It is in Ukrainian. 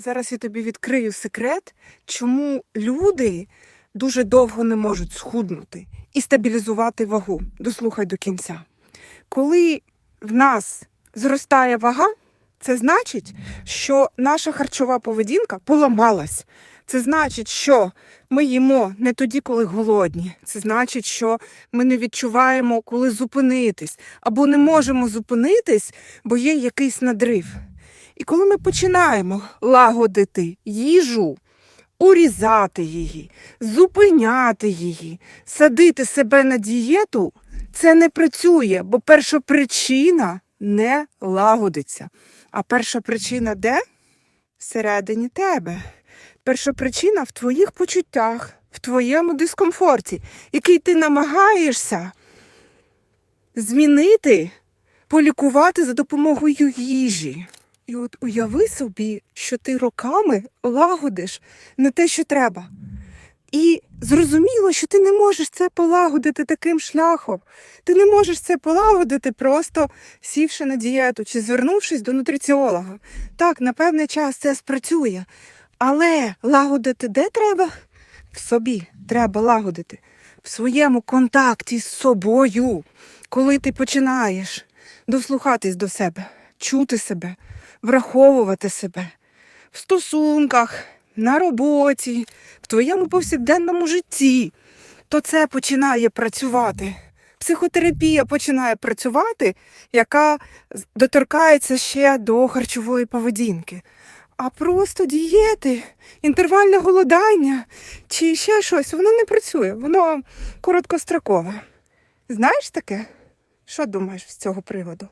Зараз я тобі відкрию секрет, чому люди дуже довго не можуть схуднути і стабілізувати вагу. Дослухай до кінця. Коли в нас зростає вага, це значить, що наша харчова поведінка поламалась. Це значить, що ми їмо не тоді, коли голодні. Це значить, що ми не відчуваємо, коли зупинитись, або не можемо зупинитись, бо є якийсь надрив. І коли ми починаємо лагодити їжу, урізати її, зупиняти її, садити себе на дієту, це не працює, бо перша причина не лагодиться. А перша причина де? Всередині тебе. Перша причина в твоїх почуттях, в твоєму дискомфорті, який ти намагаєшся змінити, полікувати за допомогою їжі. І от уяви собі, що ти роками лагодиш не те, що треба. І зрозуміло, що ти не можеш це полагодити таким шляхом. Ти не можеш це полагодити, просто сівши на дієту чи звернувшись до нутриціолога. Так, на певний час це спрацює. Але лагодити де треба? В собі треба лагодити. В своєму контакті з собою, коли ти починаєш дослухатись до себе, чути себе, враховувати себе в стосунках, на роботі, в твоєму повсякденному житті, то це починає працювати. Психотерапія починає працювати, яка доторкається ще до харчової поведінки. А просто дієти, інтервальне голодання чи ще щось, воно не працює, воно короткострокове. Знаєш таке? Що думаєш з цього приводу?